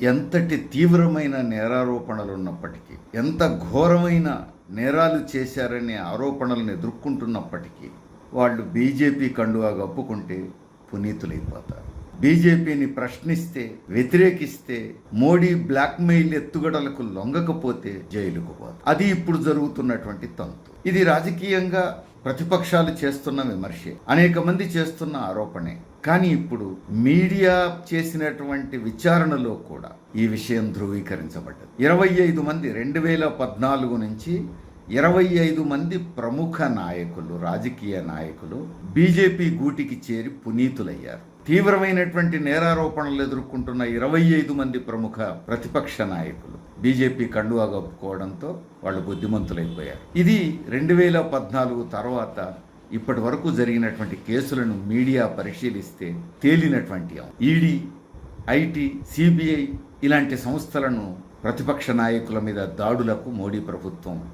ఎంతటి తీవ్రమైన నేరారోపణలు ఉన్నప్పటికీ ఎంత ఘోరమైన నేరాలు చేశారనే ఆరోపణలను ఎదుర్కొంటున్నప్పటికీ వాళ్ళు బీజేపీ కండువా కప్పుకుంటే పునీతులైపోతారు. బీజేపీని ప్రశ్నిస్తే వ్యతిరేకిస్తే మోడీ బ్లాక్మెయిల్ ఎత్తుగడలకు లొంగకపోతే జైలుకు పోతారు. అది ఇప్పుడు జరుగుతున్నటువంటి తంతు. ఇది రాజకీయంగా ప్రతిపక్షాలు చేస్తున్న విమర్శే. అనేక మంది చేస్తున్న ఆరోపణే. కానీ ఇప్పుడు మీడియా చేసినటువంటి విచారణలో కూడా ఈ విషయం ధృవీకరించబడ్డది. ఇరవై ఐదు మంది రెండు వేల పద్నాలుగు నుంచి ఇరవై ఐదు మంది ప్రముఖ నాయకులు రాజకీయ నాయకులు బీజేపీ గూటికి చేరి పునీతులయ్యారు. తీవ్రమైనటువంటి నేరారోపణలు ఎదుర్కొంటున్న ఇరవై ఐదు మంది ప్రముఖ ప్రతిపక్ష నాయకులు బీజేపీ కండువా కప్పుకోవడంతో వాళ్ళు బుద్ధిమంతులైపోయారు. ఇది రెండు వేల పద్నాలుగు తర్వాత ఇప్పటి వరకు జరిగినటువంటి కేసులను మీడియా పరిశీలిస్తే తేలినటువంటి ఈడీ ఐటీ సిబిఐ ఇలాంటి సంస్థలను ప్రతిపక్ష నాయకుల మీద దాడులకు మోడీ ప్రభుత్వం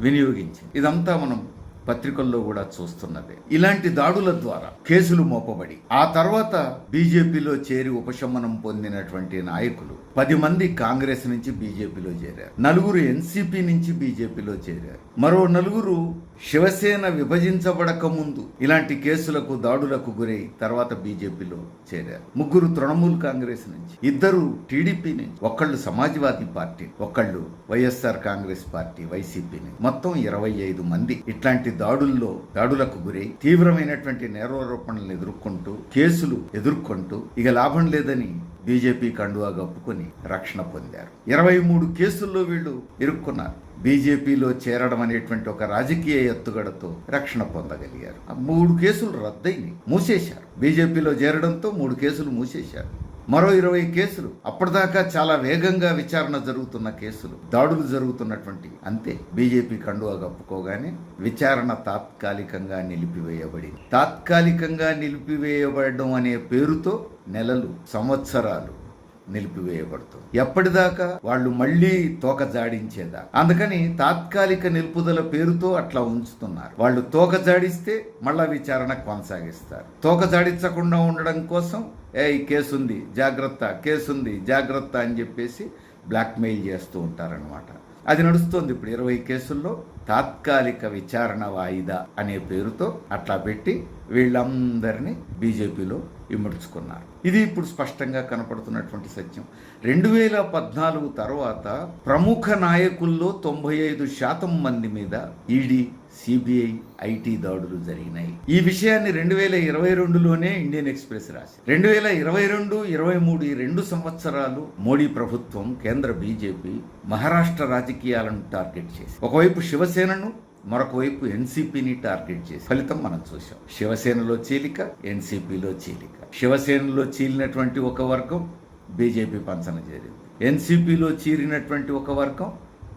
వినియోగించింది. ఇదంతా మనం పత్రికల్లో కూడా చూస్తున్నదే. ఇలాంటి దాడుల ద్వారా కేసులు మోపబడి ఆ తర్వాత బీజేపీలో చేరి ఉపశమనం పొందినటువంటి నాయకులు పది మంది కాంగ్రెస్ నుంచి బీజేపీలో చేరారు. నలుగురు ఎన్సీపీ నుంచి బీజేపీలో చేరారు. మరో నలుగురు శివసేన విభజించబడక ముందు ఇలాంటి కేసులకు దాడులకు గురై తర్వాత బీజేపీలో చేరారు. ముగ్గురు తృణమూల్ కాంగ్రెస్ నుంచి ఇద్దరు టీడీపీ నుంచి ఒకళ్ళు సమాజ్వాదీ పార్టీ ఒకళ్ళు వైఎస్ఆర్ కాంగ్రెస్ పార్టీ వైసీపీ నుంచి. మొత్తం ఇరవై ఐదు మంది. ఇట్లాంటి దాడుల్లో దాడులకు గురై తీవ్రమైనటువంటి నేరారోపణలు ఎదుర్కొంటూ కేసులు ఎదుర్కొంటూ ఇక లాభం లేదని బీజేపీ కండువా కప్పుకొని రక్షణ పొందారు. ఇరవై మూడు కేసుల్లో వీళ్ళు ఇరుక్కున్నారు. బీజేపీలో చేరడం అనేటువంటి ఒక రాజకీయ ఎత్తుగడతో రక్షణ పొందగలిగారు. ఆ మూడు కేసులు రద్దయినాయి. మూసేశారు. బీజేపీలో చేరడంతో మూడు కేసులు మూసేశారు. మరో ఇరవై కేసులు. అప్పటిదాకా చాలా వేగంగా విచారణ జరుగుతున్న కేసులు. దాడులు జరుగుతున్నటువంటి అంతే. బీజేపీ కండువా కప్పుకోగానే విచారణ తాత్కాలికంగా నిలిపివేయబడింది. తాత్కాలికంగా నిలిపివేయబడడం అనే పేరుతో నెలలు సంవత్సరాలు నిలిపివేయబడుతుంది. ఎప్పటిదాకా వాళ్ళు మళ్ళీ తోక జాడించేదా? అందుకని తాత్కాలిక నిలుపుదల పేరుతో అట్లా ఉంచుతున్నారు. వాళ్ళు తోక జాడిస్తే మళ్ళా విచారణ కొనసాగిస్తారు. తోక జాడించకుండా ఉండడం కోసం ఏ ఈ కేసుంది జాగ్రత్త కేసు ఉంది జాగ్రత్త అని చెప్పేసి బ్లాక్మెయిల్ చేస్తూ ఉంటారనమాట అది నడుస్తుంది ఇప్పుడు ఇరవై కేసుల్లో. తాత్కాలిక విచారణ వాయిదా అనే పేరుతో అట్లా పెట్టి వీళ్ళందరినీ బీజేపీలో ఇముడ్చుకున్నారు. ఇది ఇప్పుడు స్పష్టంగా కనపడుతున్నటువంటి సత్యం. రెండు వేల పద్నాలుగు తర్వాత ప్రముఖ నాయకుల్లో తొంభై ఐదు శాతం మంది మీద ఈడీ సిబిఐ ఐటీ దాడులు జరిగినాయి. ఈ విషయాన్ని రెండు వేల ఇరవై రెండులోనే ఇండియన్ ఎక్స్ప్రెస్ రాసి రెండు వేల ఇరవై రెండు ఇరవై మూడు ఈ రెండు సంవత్సరాలు మోడీ ప్రభుత్వం కేంద్ర బీజేపీ మహారాష్ట్ర రాజకీయాలను టార్గెట్ చేసి ఒకవైపు శివసేనను మరొక వైపు ఎన్సీపీని టార్గెట్ చేసి ఫలితం మనం చూసాం శివసేనలో చీలిక ఎన్సీపీలో చీలిక. శివసేనలో చీలినటువంటి ఒక వర్గం బీజేపీ పంచన చేరింది. ఎన్సీపీలో చీరినటువంటి ఒక వర్గం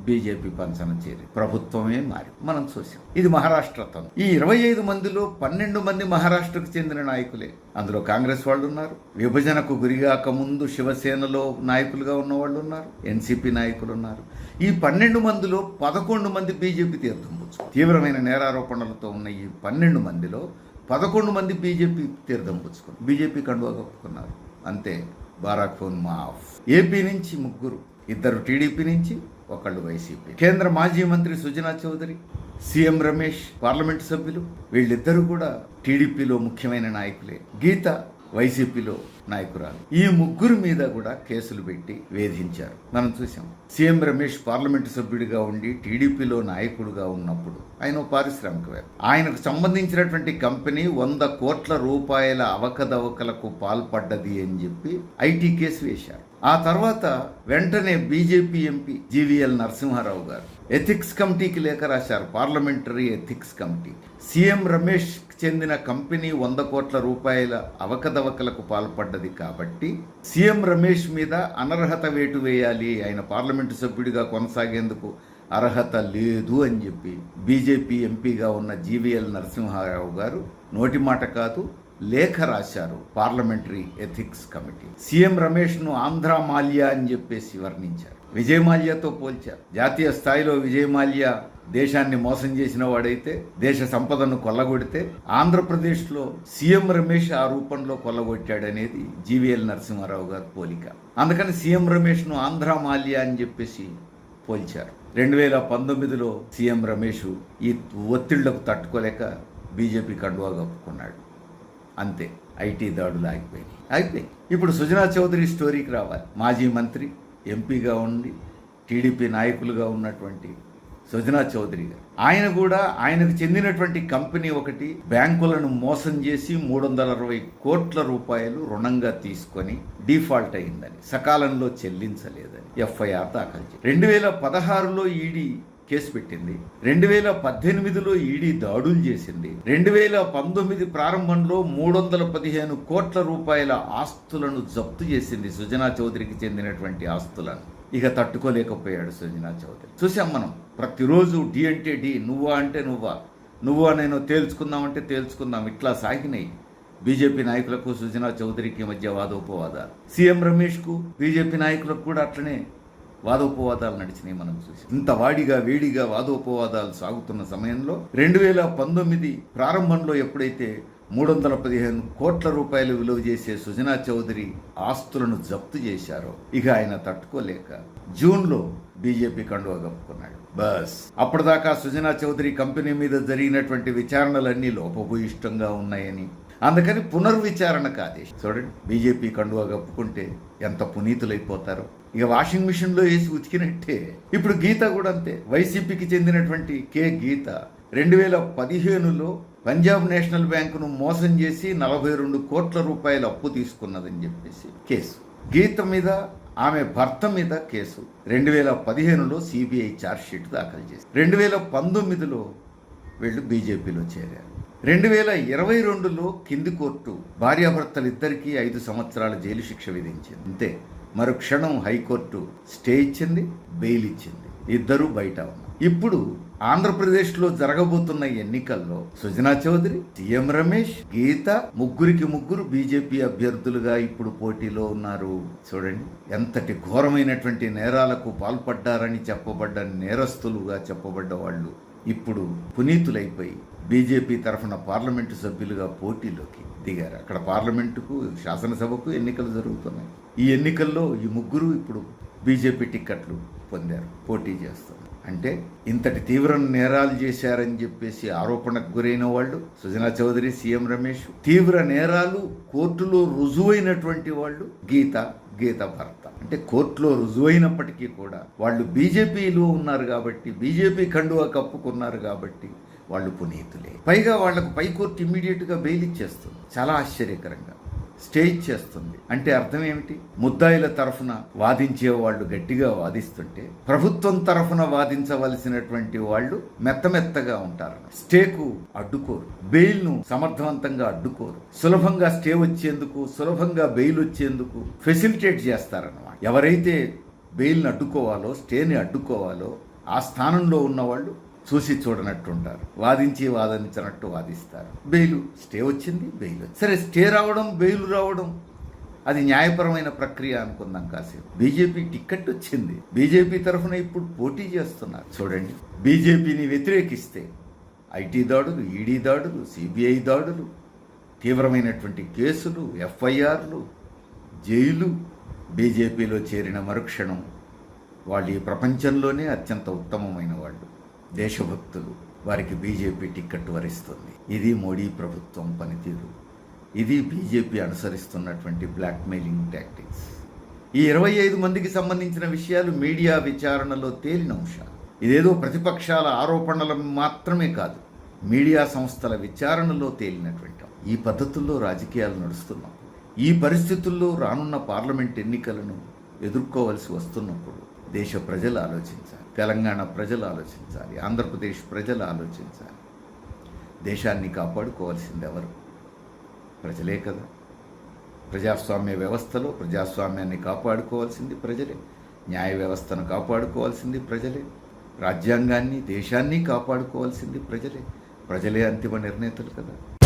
బీజేపీ పంచన చేరి ప్రభుత్వమే మారి మనం చూసాం ఇది మహారాష్ట్ర ఈ ఇరవై ఐదు మందిలో పన్నెండు మంది మహారాష్ట్రకు చెందిన నాయకులే. అందులో కాంగ్రెస్ వాళ్ళు ఉన్నారు విభజనకు గురిగాక ముందు శివసేనలో నాయకులుగా ఉన్న వాళ్ళు ఉన్నారు ఎన్సీపీ నాయకులు ఉన్నారు ఈ పన్నెండు మందిలో పదకొండు మంది బీజేపీ తీర్థం తీవ్రమైన నేరారోపణలతో ఉన్న ఈ పన్నెండు మందిలో పదకొండు మంది బీజేపీ తీర్థం పుచ్చుకున్నారు. బీజేపీ కండువా కప్పుకున్నారు. అంతే. బారాక్ ఫోన్ మాఫ్. ఏపీ నుంచి ముగ్గురు. ఇద్దరు టీడీపీ నుంచి ఒకళ్ళు వైసీపీ. కేంద్ర మాజీ మంత్రి సుజనా చౌదరి సీఎం రమేష్ పార్లమెంట్ సభ్యులు వీళ్ళిద్దరూ కూడా టీడీపీలో ముఖ్యమైన నాయకులే. గీత వైసీపీలో నాయకురాలు. ఈ ముగ్గురు మీద కూడా కేసులు పెట్టి వేధించారు. మనం చూసాం. సీఎం రమేష్ పార్లమెంటు సభ్యుడిగా ఉండి టీడీపీలో నాయకుడిగా ఉన్నప్పుడు ఆయన పారిశ్రామికవేత్త. ఆయనకు సంబంధించినటువంటి కంపెనీ వంద కోట్ల రూపాయల అవకదవకలకు పాల్పడ్డది అని చెప్పి ఐటీ కేసు వేశారు. ఆ తర్వాత వెంటనే బీజేపీ ఎంపీ జీవీఎల్ నరసింహారావు గారు ఎథిక్స్ కమిటీకి లేఖ రాశారు parliamentary ethics committee CM Ramesh చెందిన కంపెనీ వంద కోట్ల రూపాయల అవకతవకలకు పాల్పడ్డది కాబట్టి సీఎం రమేష్ మీద అనర్హత వేటు వేయాలి ఆయన పార్లమెంటు సభ్యుడిగా కొనసాగేందుకు అర్హత లేదు అని చెప్పి బీజేపీ ఎంపీగా ఉన్న జీవీఎల్ నరసింహారావు గారు నోటి మాట కాదు లేఖ రాశారు పార్లమెంటరీ ఎథిక్స్ కమిటీ. సీఎం రమేష్ను ఆంధ్ర మాల్యా అని చెప్పేసి వర్ణించారు. విజయమాల్యాతో పోల్చారు. జాతీయ స్థాయిలో విజయ్ మాల్యా దేశాన్ని మోసం చేసిన వాడైతే దేశ సంపదను కొల్లగొడితే ఆంధ్రప్రదేశ్లో సీఎం రమేష్ ఆ రూపంలో కొల్లగొట్టాడనేది జీవీఎల్ నరసింహారావు గారి పోలిక. అందుకని సీఎం రమేష్ను ఆంధ్ర మాల్యా అని చెప్పేసి పోల్చారు. రెండు వేల పంతొమ్మిదిలో సీఎం రమేష్ ఈ ఒత్తిళ్ళకు తట్టుకోలేక బీజేపీ కండువా కప్పుకున్నాడు. అంతే ఐటీ దాడులు ఆగిపోయినాయి. ఆగిపోయి ఇప్పుడు సుజనా చౌదరి స్టోరీకి రావాలి. మాజీ మంత్రి ఎంపీగా ఉండి టీడీపీ నాయకులుగా ఉన్నటువంటి సుజనా చౌదరి గారు. ఆయన కూడా ఆయనకు చెందినటువంటి కంపెనీ ఒకటి బ్యాంకులను మోసం చేసి మూడు వందల అరవై కోట్ల రూపాయలు రుణంగా తీసుకొని డిఫాల్ట్ అయిందని సకాలంలో చెల్లించలేదని ఎఫ్ఐఆర్ దాఖలు రెండు వేల పదహారులో ఈడీ కేసు పెట్టింది. రెండు వేల పద్దెనిమిదిలో ఈడీ దాడులు చేసింది. రెండు వేల పంతొమ్మిది ప్రారంభంలో మూడు వందల పదిహేను కోట్ల రూపాయల ఆస్తులను జప్తు చేసింది సుజనా చౌదరికి చెందినటువంటి ఆస్తులను. ఇక తట్టుకోలేకపోయాడు సుజనా చౌదరి. చూసాం మనం ప్రతిరోజు డి అంటే డి నువ్వా అంటే నువ్వా? నువ్వా నేను తేల్చుకుందామంటే తేల్చుకుందాం ఇట్లా సాగినాయి. బీజేపీ నాయకులకు సుజనా చౌదరికి మధ్య వాదోపవాదాలు. సీఎం రమేష్కు బీజేపీ నాయకులకు కూడా అట్లనే వాదోపవాదాలు నడిచినాయి మనం చూసి. ఇంత వాడిగా వేడిగా వాదోపవాదాలు సాగుతున్న సమయంలో రెండు వేల పంతొమ్మిది ప్రారంభంలో ఎప్పుడైతే మూడు వందల పదిహేను కోట్ల రూపాయలు విలువ చేసే సుజనా చౌదరి ఆస్తులను జప్తు చేశారో ఇక ఆయన తట్టుకోలేక జూన్లో బీజేపీ కండువా కప్పుకున్నాడు. బస్. అప్పటిదాకా సుజనా చౌదరి కంపెనీ మీద జరిగినటువంటి విచారణలన్నీ లోపభూయిష్టంగా ఉన్నాయని అందుకని పునర్విచారణకు ఆదేశం చూడండి బీజేపీ కండువా కప్పుకుంటే ఎంత పునీతులైపోతారో. ఇక వాషింగ్ మిషన్లో వేసి ఉతికినట్టే. ఇప్పుడు గీత కూడా అంతే. వైసీపీకి చెందినటువంటి కే గీత రెండు వేల పదిహేనులో పంజాబ్ నేషనల్ బ్యాంకును మోసం చేసి నలభై రెండు కోట్ల రూపాయల అప్పు తీసుకున్నదని చెప్పేసి కేసు. గీత మీద ఆమె భర్త మీద కేసు. రెండు వేల పదిహేనులో సిబిఐ ఛార్జ్షీట్ దాఖలు చేసి రెండు వేల పంతొమ్మిదిలో వీళ్ళు బీజేపీలో చేరారు. రెండు వేల ఇరవై రెండులో కింది కోర్టు భార్యాభర్తలిద్దరికీ ఐదు సంవత్సరాల జైలు శిక్ష విధించింది. అంతే మరుక్షణం హైకోర్టు స్టే ఇచ్చింది బెయిల్ ఇచ్చింది. ఇద్దరూ బయట ఉన్నారు. ఇప్పుడు ఆంధ్రప్రదేశ్లో జరగబోతున్న ఎన్నికల్లో సుజనా చౌదరి సీఎం రమేష్ గీత ముగ్గురికి ముగ్గురు బీజేపీ అభ్యర్థులుగా ఇప్పుడు పోటీలో ఉన్నారు. చూడండి ఎంతటి ఘోరమైనటువంటి నేరాలకు పాల్పడ్డారని చెప్పబడ్డ నేరస్తులుగా చెప్పబడ్డ వాళ్ళు. ఇప్పుడు పునీతులైపోయి బీజేపీ తరఫున పార్లమెంటు సభ్యులుగా పోటీలోకి దిగారు. అక్కడ పార్లమెంటుకు శాసనసభకు ఎన్నికలు జరుగుతున్నాయి. ఈ ఎన్నికల్లో ఈ ముగ్గురు ఇప్పుడు బీజేపీ టిక్కెట్లు పొందారు పోటీ చేస్తారు అంటే ఇంతటి తీవ్ర నేరాలు చేశారని చెప్పేసి ఆరోపణకు గురైన వాళ్ళు సుజనా చౌదరి సీఎం రమేష్ తీవ్ర నేరాలు కోర్టులో రుజువైనటువంటి వాళ్ళు గీత గీత భర్త. అంటే కోర్టులో రుజువైనప్పటికీ కూడా వాళ్ళు బీజేపీలో ఉన్నారు కాబట్టి బీజేపీ కండువా కప్పుకున్నారు కాబట్టి వాళ్ళు పునీతులే. పైగా వాళ్ళకు పై కోర్టు ఇమ్మీడియట్గా బెయిల్ ఇచ్చేస్తుంది. చాలా ఆశ్చర్యకరంగా. స్టే ఇచ్చేస్తుంది. అంటే అర్థం ఏమిటి? ముద్దాయిల తరఫున వాదించే వాళ్ళు గట్టిగా వాదిస్తుంటే ప్రభుత్వం తరఫున వాదించవలసినటువంటి వాళ్ళు మెత్తమెత్తగా ఉంటారు. స్టేకు అడ్డుకోరు. బెయిల్ను సమర్థవంతంగా అడ్డుకోరు. సులభంగా స్టే వచ్చేందుకు సులభంగా బెయిల్ వచ్చేందుకు ఫెసిలిటేట్ చేస్తారన్నమాట. ఎవరైతే బెయిల్ని అడ్డుకోవాలో స్టేని అడ్డుకోవాలో ఆ స్థానంలో ఉన్నవాళ్ళు చూసి చూడనట్టుంటారు. వాదించి వాదించినట్టు వాదిస్తారు. బెయిలు స్టే వచ్చింది బెయిల్ వచ్చింది. సరే స్టే రావడం బెయిల్ రావడం అది న్యాయపరమైన ప్రక్రియ అనుకుందాం కాసేపు. బీజేపీ టికెట్ వచ్చింది. బీజేపీ తరఫున ఇప్పుడు పోటీ చేస్తున్నారు. చూడండి. బీజేపీని వ్యతిరేకిస్తే ఐటీ దాడులు ఈడీ దాడులు సిబిఐ దాడులు తీవ్రమైనటువంటి కేసులు ఎఫ్ఐఆర్లు జైలు బీజేపీలో చేరిన మరుక్షణం వాళ్ళు ఈ ప్రపంచంలోనే అత్యంత ఉత్తమమైన వాళ్ళు. దేశభక్తులు. వారికి బీజేపీ టిక్కెట్ వరిస్తుంది. ఇది మోడీ ప్రభుత్వం పనితీరు. ఇది బీజేపీ అనుసరిస్తున్నటువంటి బ్లాక్మెయిలింగ్ టాక్టిక్స్. ఈ ఇరవై ఐదు మందికి సంబంధించిన విషయాలు మీడియా విచారణలో తేలిన అంశాలు ఇదేదో ప్రతిపక్షాల ఆరోపణలు మాత్రమే కాదు. మీడియా సంస్థల విచారణలో తేలినటువంటి ఈ పద్ధతుల్లో రాజకీయాలు నడుస్తున్నాం ఈ పరిస్థితుల్లో రానున్న పార్లమెంట్ ఎన్నికలను ఎదుర్కోవలసి వస్తున్నప్పుడు దేశ ప్రజలు ఆలోచించాలి తెలంగాణ ప్రజలు ఆలోచించాలి ఆంధ్రప్రదేశ్ ప్రజలు ఆలోచించాలి. దేశాన్ని కాపాడుకోవాల్సింది ఎవరు? ప్రజలే కదా. ప్రజాస్వామ్య వ్యవస్థలో ప్రజాస్వామ్యాన్ని కాపాడుకోవాల్సింది ప్రజలే. న్యాయ వ్యవస్థను కాపాడుకోవాల్సింది ప్రజలే. రాజ్యాంగాన్ని దేశాన్ని కాపాడుకోవాల్సింది ప్రజలే. ప్రజలే అంతిమ నిర్ణేతలు కదా.